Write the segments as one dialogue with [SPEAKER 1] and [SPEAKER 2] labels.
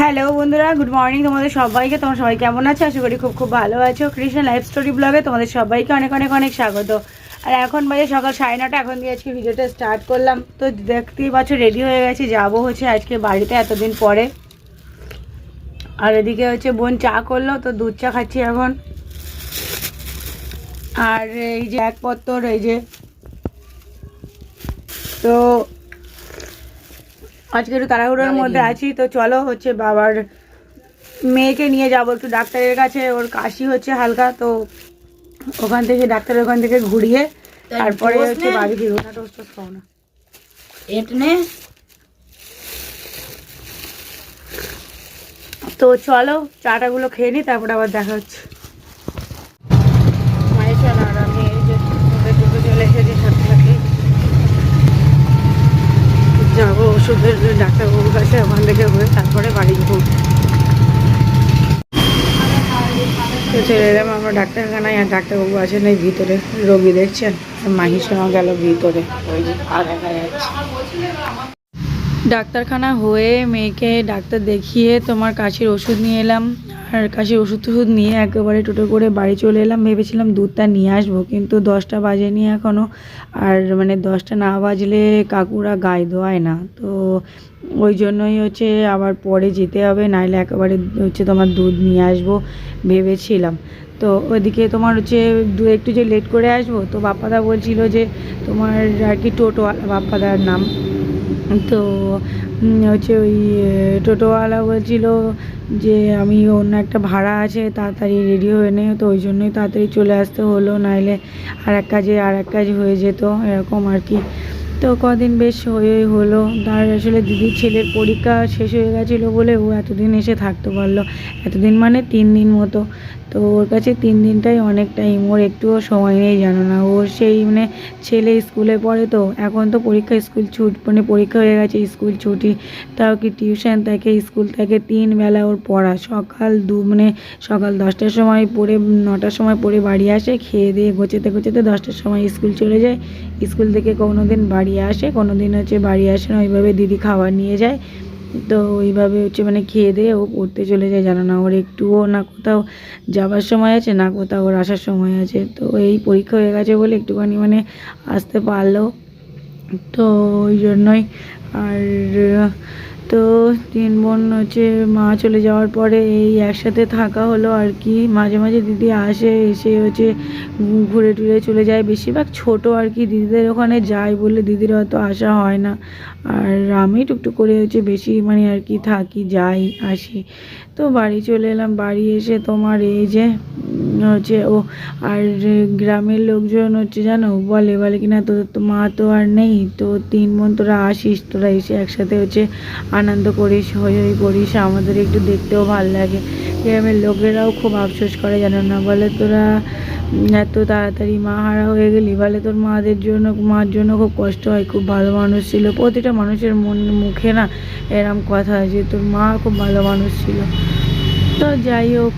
[SPEAKER 1] Hello বন্ধুরা good morning তোমাদের সবাইকে। তোমার সবাই কেমন আছো? আশা করি খুব খুব ভালো আছো। কৃষ্ণ লাইফ স্টোরি ব্লগে তোমাদের সবাইকে অনেক অনেক অনেক স্বাগত। আর এখন বাজে সকাল সাড়ে নটা, এখন দিয়ে আজকে ভিডিওটা স্টার্ট করলাম। তো দেখতেই পাচ্ছ রেডি হয়ে গেছি, যাব হচ্ছে আজকে বাড়িতে এতদিন পরে। আর এদিকে হচ্ছে বোন চা করল, তো দুধ চা খাচ্ছি এখন। আর এই যে এক পত্তর, এই যে। তো আজকে একটু তাড়াহুড়োর মধ্যে আছি তো চলো হচ্ছে বাবার মেয়েকে নিয়ে যাব একটু ডাক্তারের কাছে। ওর কাশি হচ্ছে হালকা তো ওখান থেকে ডাক্তারের ওখান থেকে ঘুরিয়ে তারপরে হচ্ছে বাড়ি ফিরবো না টোস্ট টোস্ট খাব না।
[SPEAKER 2] এটনে
[SPEAKER 1] তো চলো চাটাগুলো খেয়ে নিই তারপরে আবার দেখা হচ্ছে মায়ের চলো আর আমি এই যে ওদের দুটো চলে এসেছি সাথে সাথে যাব, ওষুধের ডাক্তারবাবুর কাছে ওখান থেকে হয়ে তারপরে বাড়ি যাব। তো চলে এলাম আমরা ডাক্তারখানায়, আর ডাক্তারবাবু আছেন এই ভিতরে, রোগী দেখছেন? মাহির সঙ্গে গেল ভিতরে। ডাক্তারখানা হয়ে মেয়েকে ডাক্তার দেখিয়ে তোমার কাশির ওষুধ নিয়ে এলাম। আর কাশির ওষুধ টষুধ নিয়ে একেবারে টোটো করে বাড়ি চলে এলাম। ভেবেছিলাম দুধটা নিয়ে আসব, কিন্তু দশটা বাজেনি এখনও আর মানে দশটা না বাজলে কাকুরা গায়ে দোয়ায় না। তো ওই জন্যই হচ্ছে আবার পরে যেতে হবে, নাইলে একেবারে হচ্ছে তোমার দুধ নিয়ে আসব ভেবেছিলাম। তো ওইদিকে তোমার হচ্ছে দু একটু যে লেট করে আসব, তো বাপ্পাদা বলছিল যে তোমার আর কি টোটোওয়ালা, বাপ্পাদার নাম। তো হচ্ছে ওই টোটোওয়ালা বলছিল যে আমি অন্য একটা ভাড়া আছে, তাড়াতাড়ি রেডি হয়ে নে, তো ওই জন্যই তাড়াতাড়ি চলে আসতে হলো, নাইলে আর এক কাজে আর এক কাজ হয়ে যেত, এরকম আর কি। তো কদিন বেশ হয়েই হলো, তার আসলে দিদির ছেলের পরীক্ষা শেষ হয়ে গেছিল বলে ও এতদিন এসে থাকতে পারল, এতদিন মানে তিন দিন মতো। তো ওর কাছে তিন দিনটাই অনেক টাইম ওর একটুও সময় নেই, জানো না। ও সেই মানে ছেলে স্কুলে পড়ে তো, এখন তো পরীক্ষা স্কুল ছুট মানে পরীক্ষা হয়ে গেছে, স্কুল ছুটি। তাও কি টিউশন থাকে, স্কুল থাকে, তিন বেলা ওর পড়া। সকাল দু মানে সকাল দশটার সময় পড়ে, নটার সময় পড়ে বাড়ি আসে, খেয়ে দিয়ে গোছাতে গোছাতে দশটার সময় স্কুল চলে যায়। স্কুল থেকে কোনো দিন বাড়ি আসে কোনো দিন হচ্ছে বাড়ি আসে না, ওইভাবে দিদি খাবার নিয়ে যায়। তো ওইভাবে হচ্ছে মানে খেয়ে দিয়ে ও পড়তে চলে যায়, জানো না। ওর একটুও না কোথাও যাবার সময় আছে, না কোথাও ওর আসার সময় আছে। তো এই পরীক্ষা হয়ে গেছে বলে একটুখানি মানে আসতে পারল। তো ওই জন্যই আর তো তিন বোন হচ্ছে মা চলে যাওয়ার পরে এই একসাথে থাকা হলো আর কি। মাঝে মাঝে দিদি আসে, এসে হচ্ছে ঘুরে টুরে চলে যায়। বেশিরভাগ ছোট আর কি, দিদিদের ওখানে যায় বলে দিদির অত আসা হয় না। আর আমি টুকটুক করে হচ্ছে বেশি মানে আর কি থাকি, যাই, আসি। তো বাড়ি চলে এলাম। বাড়ি এসে তোমার এই যে হচ্ছে ও আর গ্রামের লোকজন হচ্ছে জানো, বলে বলে কিনা তোদের তো মা তো আর নেই, তো তিন বোন তোরা আসিস, তোরা এসে একসাথে হচ্ছে আনন্দ করিস হই হই করিস আমাদের একটু দেখতেও ভালো লাগে। গ্রামের লোকেরাও খুব আফসোস করে, জানো না? বলে তোরা এত তাড়াতাড়ি মা হারা হয়ে গেলি? বলে তোর মাদের জন্য, মার জন্য খুব কষ্ট হয়, খুব ভালো মানুষ ছিল। প্রতিটা মানুষের মন, মুখে না এরম কথা যে তোর মা খুব ভালো মানুষ ছিল। তো যাই হোক,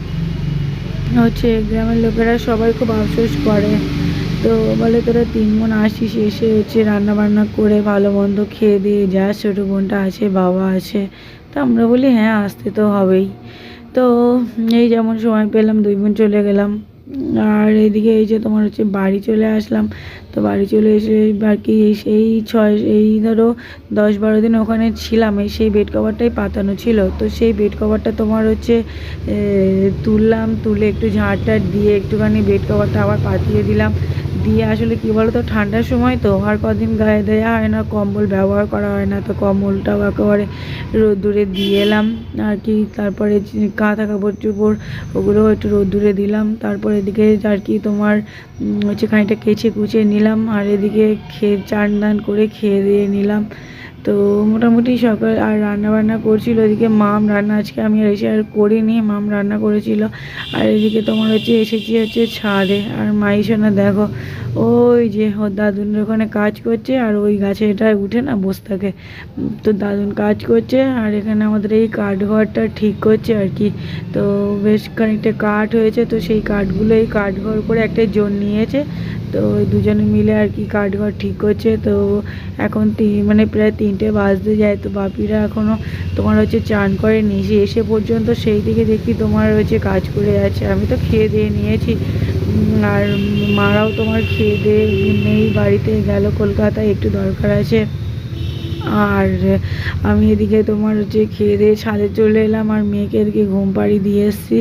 [SPEAKER 1] হচ্ছে গ্রামের লোকেরা সবাই খুব আফসোস করে। তো বলে তোরা তিন বোন আসিস, এসে হচ্ছে রান্না বান্না করে ভালো মন্দ খেয়ে দিয়ে যা, ছোটো বোনটা আছে, বাবা আছে। তো আমরা বলি হ্যাঁ আসতে তো হবেই। তো এই যেমন সময় পেলাম, দুই বোন চলে গেলাম। আর এদিকে এই যে তোমার হচ্ছে বাড়ি চলে আসলাম। তো বাড়ি চলে এসে আর কি এই সেই ছয়, এই ধরো দশ বারো দিন ওখানে ছিলাম। এই সেই বেড কভারটাই পাতানো ছিল। তো সেই বেড কভারটা তোমার হচ্ছে তুললাম, তুলে একটু ঝাড় দিয়ে একটুখানি বেড কভারটা আবার পাতিয়ে দিলাম। দিয়ে আসলে কি বলো তো ঠান্ডার সময় তো আর কদিন গায়ে দেওয়া হয় না, কম্বল ব্যবহার করা হয় না, তো কম্বলটাও একেবারে রোদ্দুরে দিয়ে এলাম, আর কি তারপরে কাঁথা কাপড় চোপড় ওগুলো একটু রোদ্দুরে দিলাম, তারপর এদিকে আর কি তোমার হচ্ছে খানিকটা কেচে কুচে নিলাম, আর এদিকে খেয়ে চান দান করে খেয়ে দিয়ে নিলাম তো মোটামুটি সকাল আর রান্না বান্না করছিল, এদিকে মাম রান্না আজকে আমি এসে আর করিনি, মাম রান্না করেছিল। আর এদিকে তোমার হচ্ছে এসেছি হচ্ছে ছাদে, আর মাইশোনা দেখো, ওই যে ওর দাদুনের ওখানে কাজ করছে, আর ওই গাছে এটায় উঠে না বসে থাকে। তো দাদুন কাজ করছে, আর এখানে আমাদের এই কাঠঘরটা ঠিক করছে আর কি। তো বেশ খানিকটা কাঠ হয়েছে, তো সেই কাঠগুলো এই কাঠঘর করে একটা জোন নিয়েছে তো ওই দুজনে মিলে আর কি কাঠ ঘর ঠিক করছে। তো এখন তিন মানে প্রায় তিনটে বাজতে যায়। তো বাপিরা এখনও তোমার হচ্ছে চান করে নিজে এসে পর্যন্ত সেই দিকে দেখি তোমার হচ্ছে কাজ করে যাচ্ছে। আমি তো খেয়ে দিয়ে নিয়েছি। আর মারাও তোমার খেয়ে দিয়ে নেই। বাড়িতে গেল কলকাতায়, একটু দরকার আছে। আর আমি এদিকে তোমার হচ্ছে খেয়ে দিয়ে ছাদে চলে এলাম, আর মেয়েকে এদিকে ঘুম পাড়ি দিয়ে এসেছি।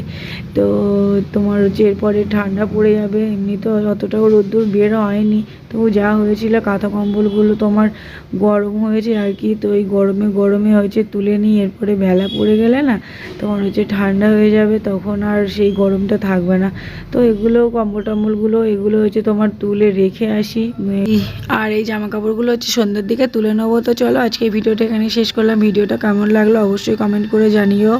[SPEAKER 1] তো তোমার হচ্ছে এরপরে ঠান্ডা পড়ে যাবে, এমনি তো অতটাও রোদ্দুর বের হয়নি। তবু যা হয়েছিল, কাঁথা কম্বলগুলো তোমার গরম হয়েছে আর কি, তো এই গরমে গরমে হয়েছে তুলে নিই এরপরে বেলা পড়ে গেলে না তোমার হচ্ছে ঠান্ডা হয়ে যাবে, তখন আর সেই গরমটা থাকবে না। তো এগুলো কম্বল টম্বলগুলো, এগুলো হচ্ছে তোমার তুলে রেখে আসি। আর এই জামা কাপড়গুলো হচ্ছে সন্ধ্যের দিকে তুলে নেব, তো চলো। আজকে ভিডিওটা এখানে শেষ করলাম। ভিডিওটা কেমন লাগল অবশ্যই কমেন্ট করে জানিও।